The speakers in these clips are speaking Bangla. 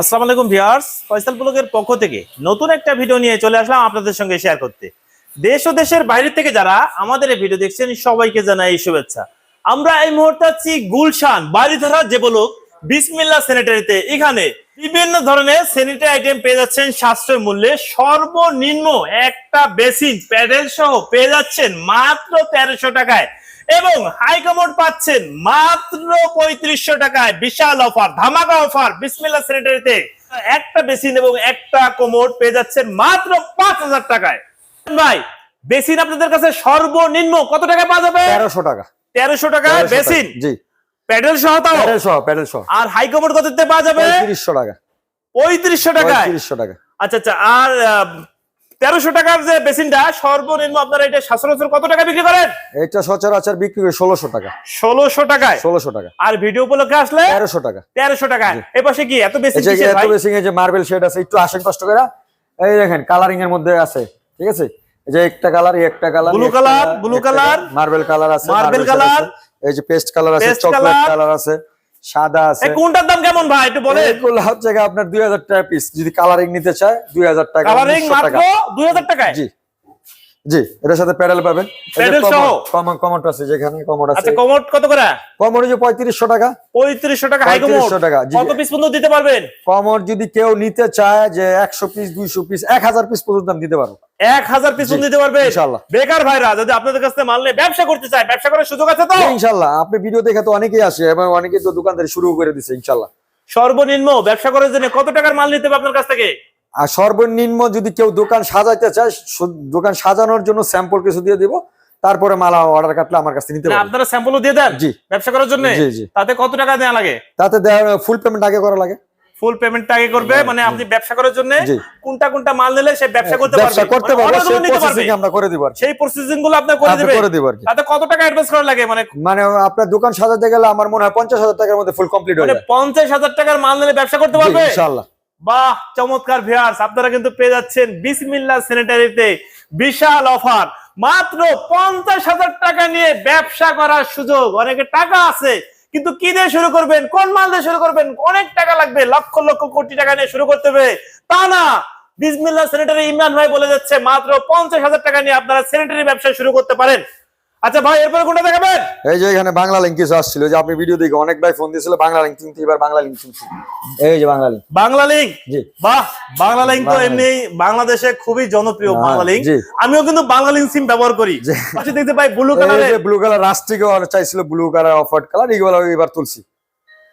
আসসালামু আলাইকুম ভিউয়ার্স, ফয়সাল ব্লগের পক্ষ থেকে নতুন একটা ভিডিও নিয়ে চলে আসলাম আপনাদের সঙ্গে শেয়ার করতে। দেশ ও দেশের বাইরে থেকে যারা আমাদের এই ভিডিও দেখছেন, সবাইকে জানাই এই শুভেচ্ছা। আমরা এই মুহূর্তে আছি গুলশান বাড়িধারা যে বলুক বিসমিল্লা স্যানিটারিতে এখানে বিভিন্ন ধরনের স্যানিটারি আইটেম পেয়ে যাচ্ছেন, সাশ্রয় মূল্যে সর্বনিম্ন একটা বেসিন প্যাডেল সহ পেয়ে যাচ্ছেন মাত্র তেরোশো টাকায়। এবং হাই কমোড পাচ্ছেন মাত্র পঁয়ত্রিশশো টাকায়। বিশাল অফার ধামাকা অফার বিসমিল্লা স্যানিটারিতে একটা বেসিন এবং একটা কোমোড পেয়ে যাচ্ছেন মাত্র পাঁচ হাজার টাকায়। ভাই বেসিন আপনাদের কাছে সর্বনিম্ন কত টাকায় পাওয়া যাবে? তেরোশো টাকা। তেরোশো টাকা বেসিন। জি। প্যাডেল সহ তাও? প্যাডেল সহ প্যাডেল সহ। আর হাই কমোড কততে পাওয়া যাবে? পঁয়ত্রিশশো টাকা। পঁয়ত্রিশশো টাকায়? পঁয়ত্রিশশো টাকা। আচ্ছা আচ্ছা আর তেরোশো টাকার যে বেসিনটা সর্বনিম্ন আপনারা এটা সচরাচর কত টাকা বিক্রি করেন? এটা সচরাচর বিক্রি করে ষোলোশো টাকা। ষোলোশো টাকায়? ষোলোশো টাকা। আর ভিডিও উপলক্ষে আসলে? তেরোশো টাকা। তেরোশো টাকায়। এ পাশে কি? এত বেশি এত বেশি যে মার্বেল শেড আছে একটু আসেন কষ্ট করে। এই দেখেন কালারিং এর মধ্যে আছে ঠিক আছে? এই যে একটা কালার একটা colour Blue color, blue color, marble colour আছে color, আছে, এই যে পেস্ট কালার আছে চকলেট কালার আছে। সাদা আছে। কোনটার দাম কেমন ভাই? একটু বলে এগুলো হচ্ছে আপনার দুই হাজার টাকা পিস যদি কালারিং নিতে চায় দুই হাজার টাকা কালারিং 1900 মাত্র টাকা দুই হাজার টাকায়? জি। জি এটার সাথে প্যাডেল পাবেন। Pedal সহ? কমন কমন আছে যেখানে কমন আছে। আচ্ছা কমোড কত করে? কমর যে পঁয়ত্রিশশো টাকা। পঁয়ত্রিশশো টাকা হাই কমোড 3500 টাকা, কত পিস পর্যন্ত দিতে পারবেন? কমর যদি কেউ নিতে চায় যে একশো পিস দুইশো পিস এক হাজার পিস পর্যন্ত দিতে পারব এক হাজার পর্যন্ত দিতে পারবেন ইনশাআল্লাহ। বেকার ভাইরা যদি আপনাদের কাছে মাল নিয়ে ব্যবসা করতে চায় ব্যবসা করার সুযোগ আছে তো? ইনশাল্লাহ আপনি ভিডিও দেখে তো অনেকেই আসে এবং অনেকেই তো দোকানদারি শুরু করে দিছে ইনশাল্লাহ সর্বনিম্ন ব্যবসা করার জন্য কত টাকার মাল নিতে হবে আপনার কাছ থেকে? আর সর্বনিম্ন যদি কেউ দোকান সাজাইতে চায় দোকান সাজানোর জন্য স্যাম্পল কিছু দিয়ে দিব তারপরে মালা অর্ডার কাটলে আমার কাছে নিতে না, পারবে। আপনারা স্যাম্পলও দিয়ে দেন জি। ব্যবসা করার জন্য? জি, জি। তাতে কত টাকা দেওয়া লাগে? তাতে ফুল পেমেন্ট আগে করা লাগে। ফুল পেমেন্ট আগে করবে মানে আপনি ব্যবসা করার জন্য কোনটা কোনটা মাল নিলে সে ব্যবসা করতে পারবে। ব্যবসা করতে মানে পারবে সেই। প্রসেসিং আমরা করে দিব সেই প্রসেসিংগুলো আপনার করে আপনি দিবে করে দিব আর তাতে কত টাকা অ্যাডভান্স করা লাগে? মানে মানে আপনার দোকান সাজাতে গেলে আমার মনে হয় পঞ্চাশ হাজার টাকার মধ্যে ফুল কমপ্লিট হয়ে মানে যায়। পঞ্চাশ হাজার টাকার মাল নিলে ব্যবসা করতে পারবে? ইনশাআল্লাহ। বাহ চমৎকার ভিউয়ার্স আপনারা কিন্তু পেয়ে যাচ্ছেন বিসমিল্লাহ স্যানিটারিতে বিশাল অফার মাত্র পঞ্চাশ হাজার টাকা নিয়ে ব্যবসা করার সুযোগ। অনেকে টাকা আছে কিন্তু কি দিয়ে শুরু করবেন? কোন মাল দিয়ে শুরু করবেন? অনেক টাকা লাগবে। লক্ষ লক্ষ কোটি টাকা নিয়ে শুরু করতে হবে। তা না। বিসমিল্লা সেনেটারি ইমরান ভাই বলে যাচ্ছে, মাত্র পঞ্চাশ হাজার টাকা নিয়ে আপনারা সেনেটারি ব্যবসা শুরু করতে পারেন। আচ্ছা ভাই এরপরে কোনটা দেখাবেন? এই যে এখানে বাংলা লিঙ্ক কিছু আসছিল যে আপনি ভিডিও দেখে অনেক ভাই ফোন দিয়েছিল বাংলা লিঙ্ক কিন্তু এবার বাংলা লিঙ্ক শুনছি এই যে বাংলা লিঙ্ক বাংলা লিঙ্ক জি। বাহ বাংলা লিঙ্ক তো এমনি বাংলাদেশে খুবই জনপ্রিয় হ্যাঁ, বাংলা লিঙ্ক জি। আমিও কিন্তু বাংলা লিঙ্ক সিম ব্যবহার করি। পাশে দেখতে পাই ব্লু কালার এই যে ব্লু কালার রাস্টিকে চাইছিল ব্লু কালার অফার্ড কালার এগুলো এবার তুলছি।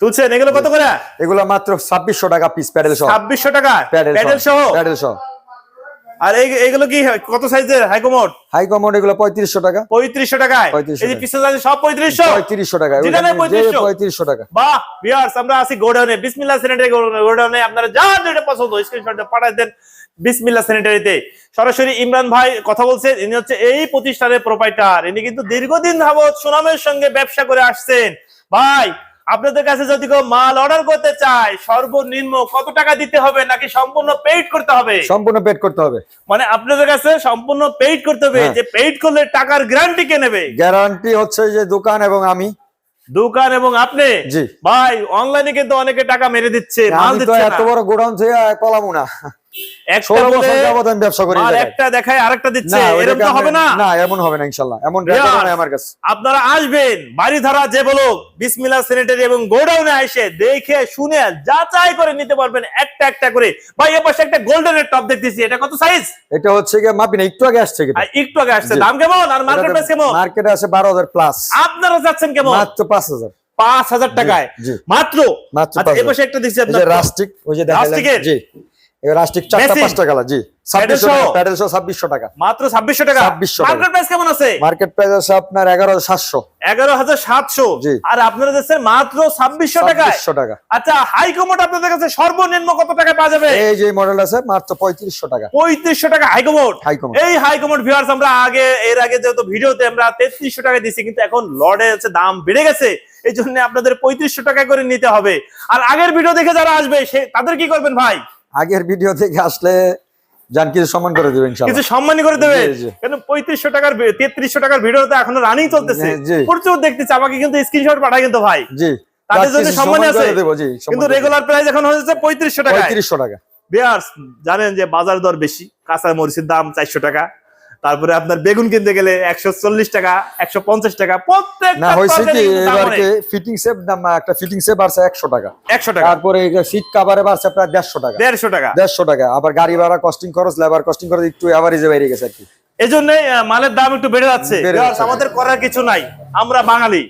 তুলছেন? এগুলো কত করে? এগুলো মাত্র ছাব্বিশশো টাকা পিস প্যাডেল সহ। ছাব্বিশশো টাকা? প্যাডেল প্যাডেল সহ? প্যাডেল সহ। আর এই- এগুলো কি কত সাইজের? হাইকমোড হাইকমোড এগুলো পঁয়ত্রিশশো টাকা। পঁয়ত্রিশশো টাকায়? 3500 এই সব পঁয়ত্রিশশো? পঁয়ত্রিশশো টাকা যেটা নেই 3500 পঁয়ত্রিশশো? টাকা। বাহ ভিউয়ার্স আমরা আছি গোডাউনে বিসমিল্লাহ স্যানিটারি গোডাউনে আপনারা যা যেটা পছন্দ স্ক্রিনশট পাঠাই দেন বিসমিল্লাহ স্যানিটারিতে সরাসরি ইমরান ভাই কথা বলছেন ইনি হচ্ছে এই প্রতিষ্ঠানের প্রোপাইটার ইনি কিন্তু দীর্ঘদিন যাবত সুনামের সঙ্গে ব্যবসা করে আসছেন। ভাই আপনাদের কাছে যদি কেউ মাল অর্ডার করতে চায় সর্বনিম্ন কত টাকা দিতে হবে নাকি সম্পূর্ণ পেইড করতে হবে? সম্পূর্ণ পেড করতে হবে। মানে আপনাদের কাছে সম্পূর্ণ পেইড করতে হবে হ্যাঁ। যে পেইড করলে টাকার গ্যারান্টি কে নেবে? গ্যারান্টি হচ্ছে যে দোকান এবং আমি। দোকান এবং আপনি? ভাই অনলাইনে কিন্তু অনেকে টাকা মেরে দিচ্ছে মাল দিচ্ছে এত বড় গোডাউন থেকে পলামু না। আপনারা আসবেন বাড়ি ধারা যে বলো বিসমিল্লাহ স্যানিটারি এবং গোডাউনে এসে দেখে শুনে যাচাই করে নিতে পারবেন একটা একটা করে। ভাই এ পাশে একটা গোল্ডেনের টপ দেখতেছি এটা কত সাইজ এটা হচ্ছে গিয়ে মাপি না একটু আগে আসছে একটু আগে আসছে দাম কেমন? আর মার্কেট প্রাইস কেমন? মার্কেটে আছে বারো হাজার প্লাস আপনারা যাচ্ছেন কেমন? মাত্র পাঁচ হাজার। পাঁচ হাজার টাকায়। মাত্র? মাত্র আচ্ছা, 5,000 এ পাশে একটা আপনার রাস্টিক ওই যে রাস্টিকের? এই রাস্টিক চারটা পাঁচটা কালার জি। টাকা ছাব্বিশশো টাকা। মাত্র ছাব্বিশশো টাকা? 2600 মার্কেট প্রাইস কেমন আছে? মার্কেট প্রাইস আছে আপনার এগারো হাজার সাতশো। এগারো হাজার সাতশো। আর আপনারা দিচ্ছেন মাত্র ছাব্বিশশো টাকায়? টাকা। আচ্ছা হাই কমোড আপনাদের কাছে সর্বনিম্ন কত টাকা পাওয়া যাবে? এই যে মডেল আছে মাত্র পঁয়ত্রিশশো টাকা। পঁয়ত্রিশশো টাকা হাই কমোড। এই হাই কমোড ভিউয়ার্স আমরা আগে এর আগে যেহেতু ভিডিওতে আমরা তেত্রিশশো টাকা দিচ্ছি কিন্তু এখন লর্ডে হচ্ছে দাম বেড়ে গেছে এই জন্য আপনাদের পঁয়ত্রিশশো টাকা করে নিতে হবে। আর আগের ভিডিও দেখে যারা আসবে সে তাদের কি করবেন ভাই? আগের ভিডিও থেকে আসলে যান কিছু সম্মান করে দেবেন কিছু সম্মানী করে দেবে। জি, জি। কেন পঁয়ত্রিশশো টাকার তেত্রিশশো টাকার ভিডিও তো এখনও রানিং চলতেছে। জি। প্রচুর দেখতেছে আমাকে কিন্তু স্ক্রিনশট পাঠায় কিন্তু ভাই। জি। তাদের জন্য সম্মান সম্মান আছে। দেবো, কিন্তু রেগুলার প্রাইস এখন হয়েছে পঁয়ত্রিশশো টাকা পঁয়ত্রিশশো টাকা। বিয়ার্স জানেন যে বাজার দর বেশি কাঁচা মরিচের দাম চারশো টাকা। তারপরে আপনার বেগুন কিনতে গেলে একশো চল্লিশ টাকা একশো পঞ্চাশ টাকা প্রত্যেক না হয়েছে কি এবারকে ফিটিং সেপ দাম একটা ফিটিং সেপ বাড়ছে একশো টাকা। একশো টাকা। তারপরে সিট কাভারে বাড়ছে প্রায় দেড়শো টাকা। দেড়শো টাকা। দেড়শো টাকা। আবার গাড়ি ভাড়া কস্টিং খরচ লেবার কস্টিং খরচ একটু অ্যাভারেজে গেছে আর কি। এই জন্য মালের দাম একটু বেড়ে যাচ্ছে। আমাদের করার কিছু নাই। আমরা বাঙালি।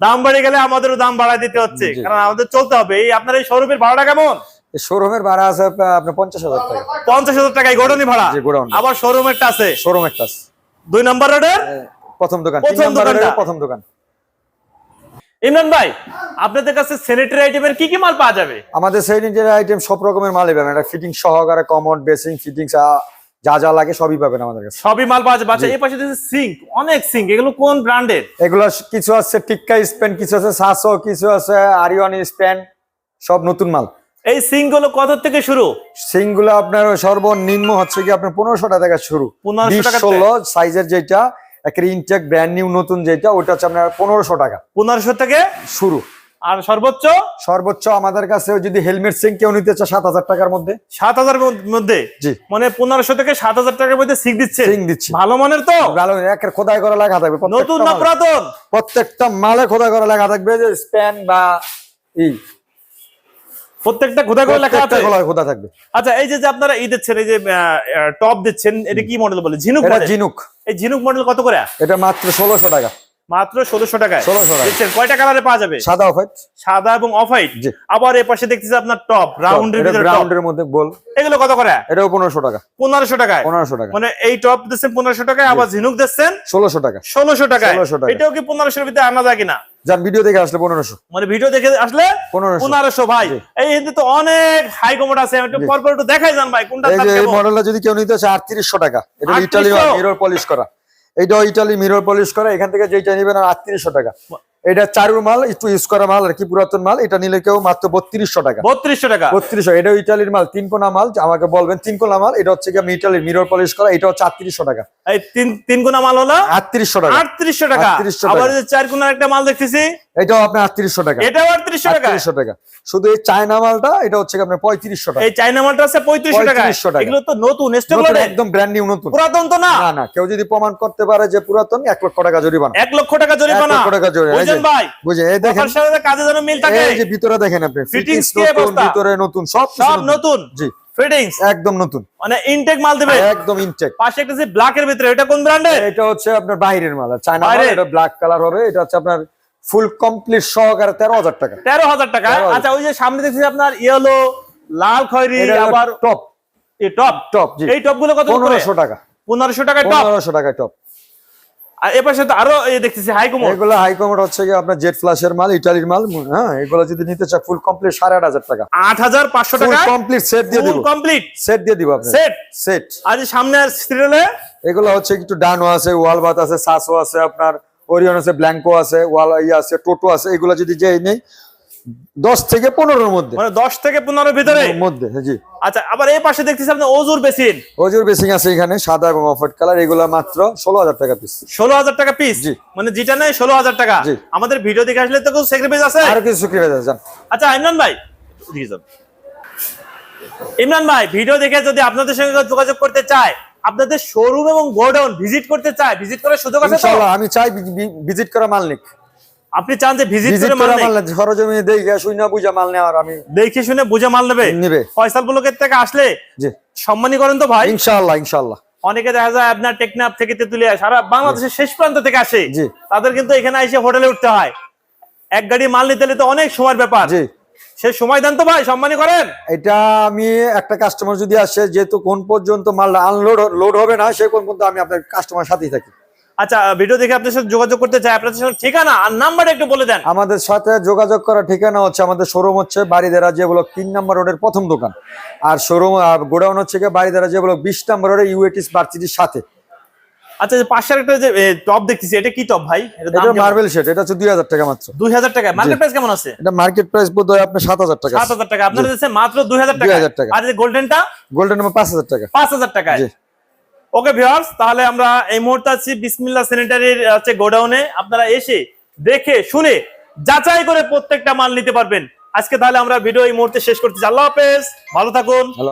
দাম বেড়ে গেলে আমাদেরও দাম বাড়ায় দিতে হচ্ছে। কারণ আমাদের চলতে হবে। এই আপনার এই শোরুমের ভাড়াটা কেমন? শোরুমের ভাড়া আছে আপনার পঞ্চাশ হাজার টাকা। পঞ্চাশ হাজার টাকায় গোডনি ভাড়া? গোডাউন। আবার শোরুমেরটা আছে? শোরুম একটা আছে। দুই নম্বর রোডের? প্রথম দোকান প্রথম। রোডের প্রথম দোকান। ইমরান ভাই আপনাদের কাছে স্যানিটারি আইটেমের কি কি মাল পাওয়া যাবে? আমাদের স্যানিটারি আইটেম সব রকমের মালই পাবেন। এটা ফিটিং সহকারে কমোড বেসিং ফিটিংস যা যা লাগে সবই পাবেন আমাদের কাছে। সবই মাল পাওয়া যাবে। আচ্ছা। এই পাশে সিঙ্ক অনেক সিঙ্ক এগুলো কোন ব্র্যান্ডের? এগুলো কিছু আছে টিক্কা স্প্যান কিছু আছে সাসো কিছু আছে আরিওয়ানি স্প্যান সব নতুন মাল। এই সিঙ্কগুলো কত থেকে শুরু? সিংগুলো আপনার সর্বনিম্ন হচ্ছে কি আপনার পনেরোশো টাকা থেকে শুরু। 1500 বিশ টাকা? ষোলো সাইজের যেটা একটা ইনটেক ব্র্যান্ড নিউ নতুন যেটা ওটা হচ্ছে আপনার পনেরোশো টাকা। পনেরোশো থেকে শুরু। আর সর্বোচ্চ? সর্বোচ্চ আমাদের কাছে যদি হেলমেট সিং কেউ নিতে চায় সাত হাজার টাকার মধ্যে। সাত হাজার মধ্যে জি। মানে পনেরোশো থেকে সাত হাজার টাকার মধ্যে সিঙ্ক দিচ্ছে? সিং দিচ্ছি। ভালো মানের তো? ভালো একের খোদাই করা লেখা থাকবে প্রত্যেকটা নতুন না মালে। পুরাতন? প্রত্যেকটা মালে খোদাই করা লেখা থাকবে যে স্প্যান বা ই। প্রত্যেকটা খোদা করে লেখা আছে। খোদা থাকবে। আচ্ছা এই যে যে আপনারা ই দিচ্ছেন এই যে টপ দিচ্ছেন এটা কি মডেল বলে? ঝিনুক ঝিনুক। এই ঝিনুক মডেল কত করে? এটা মাত্র ষোলোশো টাকা। মাত্র ষোলোশো টাকায়। 1600 কয়টা কালারে পাওয়া যাবে? সাদা অফাইট সাদা এবং অফ হোয়াইট আবার এ পাশে দেখতেছি আপনার টপ রাউন্ডের ভিতরে টপ মধ্যে বল এগুলো কত করে? এটাও পনেরোশো টাকা। পনেরোশো টাকায়? পনেরোশো টাকা। মানে এই টপ দিচ্ছেন পনেরোশো টাকায় আবার ঝিনুক দিচ্ছেন ষোলোশো টাকা। ষোলোশো টাকায়। 1600 টাকা। এটাও কি পনেরোশোর ভিতরে আনা যায় কিনা? যার ভিডিও দেখে আসলে পনেরোশো। মানে ভিডিও দেখে আসলে পনেরোশো। ভাই। এই হিন্দি তো অনেক হাই কমোড আছে। একটু জি। পরপর একটু দেখাই যান ভাই কোনটা এই? মডেলটা যদি কেউ নিতে চায় আটত্রিশশো টাকা। এটা ইটালি পলিশ করা। এইটাও ইটালি মিরর পলিশ করে এখান থেকে যেটা নিবেন আর আটত্রিশশো টাকা। এটা চারুর মাল একটু ইউজ করা মাল আর কি পুরাতন মাল এটা নিলে কেউ মাত্র বত্রিশশো টাকা। বত্রিশশো টাকা। বত্রিশশো এটাও ইটালির মাল তিন কোনা মাল আমাকে বলবেন তিন কোনা মাল এটা হচ্ছে ইটালির মিরর পলিশ করা এটা হচ্ছে আটত্রিশশো টাকা। এই তিন তিন গুণা মাল হলো? আটত্রিশশো টাকা। আটত্রিশশো টাকা। 3800 টাকা। আবার চার গুণার একটা মাল দেখতেছি? এটাও আপনার আটত্রিশশো টাকা। এটাও আটত্রিশশো টাকা? আটত্রিশশো টাকা। শুধু এই চায়না মালটা এটা হচ্ছে আপনার পঁয়ত্রিশশো টাকা। এই চাইনা মালটা আছে পঁয়ত্রিশশো টাকা। 3500 টাকা। এগুলো তো নতুন একদম ব্র্যান্ড নিউ নতুন। পুরাতন তো না? না না কেউ যদি প্রমাণ করতে পারে যে পুরাতন এক লক্ষ টাকা জরিমানা। এক লক্ষ টাকা জরিমানা। এক লক্ষ টাকা জরিমানা। এই যে- বুঝছেন ভাই। বুঝে এই দেখেন। সাথে কাজে যেন মিল থাকে। এই যে ভিতরে দেখেন আপনি ফিটিংস কি অবস্থা? ভিতরে নতুন সব সব নতুন। জি। ফিটিংস একদম নতুন। মানে ইনটেক মাল দেবে একদম ইনটেক পাশে একটা যে ব্ল্যাক এর ভিতরে এটা কোন ব্র্যান্ডের এটা হচ্ছে আপনার বাইরের মাল। চায়না মাল এটা ব্ল্যাক কালার হবে। এটা হচ্ছে আপনার ফুল কমপ্লিট সহকারে তেরো হাজার টাকা। তেরো হাজার টাকা। আচ্ছা ওই যে সামনে দেখছি আপনার ইয়েলো লাল খয়েরি আবার টপ এই টপ টপ এই টপগুলো কত পনেরোশো টাকা। পনেরোশো টাকা টপ পনেরোশো টাকা টপ আর এ পাশে তো আরও দেখতেছি হাই কমোড এগুলো হাই কমোড হচ্ছে কি আপনার জেট ফ্লাশের মাল ইটালির মাল হ্যাঁ এগুলো যদি নিতে চায় ফুল কমপ্লিট সাড়ে আট হাজার টাকা। ফুল কমপ্লিট সেট দিয়ে দিব। কমপ্লিট সেট দিয়ে দিব আপনি সেট সেট সামনে সিরিয়ালে এগুলো হচ্ছে একটু ডানো আছে ওয়াল বাত আছে সাসো আছে আপনার ওরিয়ন আছে ব্ল্যাঙ্কো আছে ওয়াল ইয়ে আছে টোটো আছে এগুলো যদি যে নেই দশ থেকে পনেরোর মধ্যে। মানে দশ থেকে পনেরোর ভিতরে? মধ্যে জি। আচ্ছা আবার এই পাশে দেখতেছি আপনি ওজুর বেসিন। ওজুর বেসিং আছে এখানে সাদা এবং অফ কালার এগুলো মাত্র ষোলো হাজার টাকা পিস ষোলো হাজার টাকা পিস জি। মানে যেটা নেই ষোলো হাজার টাকা। আমাদের ভিডিও দেখে আসলে তো সেক্রিফাইস আছে? আর কিছু সুক্রিয়া যান। আচ্ছা ইমরান ভাই ইমরান ভাই ভিডিও দেখে যদি আপনাদের সঙ্গে যোগাযোগ করতে চায় আপনাদের শোরুম এবং গোডাউন ভিজিট করতে চায় ভিজিট করার সুযোগ আছে আমি চাই ভিজিট করা মাল নিক আপনি চান যে ভিজিট করে মাল নেই? সরজমিনে দেখে শুনে বুঝা মাল নেওয়ার আমি। দেখে শুনে বুঝে মাল নেবে? নেবে। ফয়সাল ব্লকের থেকে আসলে জি। সম্মানী করেন তো ভাই? ইনশাআল্লাহ ইনশাআল্লাহ। অনেকে দেখা যায় আপনার টেকনাফ থেকে তেতুলিয়া সারা বাংলাদেশের শেষ প্রান্ত থেকে আসে। জি। তাদের কিন্তু এখানে এসে হোটেলে উঠতে হয়। এক গাড়ি মাল নিতে তো অনেক সময়ের ব্যাপার। জি। সে সময় দেন তো ভাই সম্মানী করেন। এটা আমি একটা কাস্টমার যদি আসে যেহেতু কোন পর্যন্ত মাল আনলোড লোড হবে না সে কোন পর্যন্ত আমি আপনার কাস্টমার সাথেই থাকি। আচ্ছা ভিডিও দেখে আপনার সাথে যোগাযোগ করতে চাই আপনাদের সাথে ঠিকানা আর নাম্বারটা একটু বলে দেন। আমাদের সাথে যোগাযোগ করার ঠিকানা হচ্ছে আমাদের শোরুম হচ্ছে বাড়িদেরা যে ব্লক তিন নম্বর রোডের প্রথম দোকান। আর শোরুম গোডাউন হচ্ছে বাড়িদেরা যে ব্লক বিশ নম্বর রোডে ইউএটিস ভার্সিটির সাথে। আচ্ছা পাশের একটা যে টপ দেখতেছি এটা কি টপ ভাই? এটা এটা মার্বেল সেট এটা হচ্ছে দুই হাজার টাকা মাত্র। দুই হাজার টাকা। মার্কেট প্রাইস কেমন আছে? এটা মার্কেট প্রাইস টাকা সাত হাজার টাকা। আপনার দিচ্ছে মাত্র দুই হাজার 2000 টাকা টাকা। আর গোল্ডেনটা গোল্ডেন নাম্বার পাঁচ হাজার টাকা পাঁচ হাজার টাকায় জি। ওকে ভিউয়ার্স তাহলে আমরা এই মুহূর্তে আছি বিসমিল্লা স্যানিটারির আছে গোডাউনে। আপনারা এসে দেখে, শুনে, যাচাই করে প্রত্যেকটা মাল নিতে পারবেন। আজকে তাহলে আমরা ভিডিও এই মুহূর্তে শেষ করতেছি। আল্লাহ হাফেজ। ভালো থাকুন।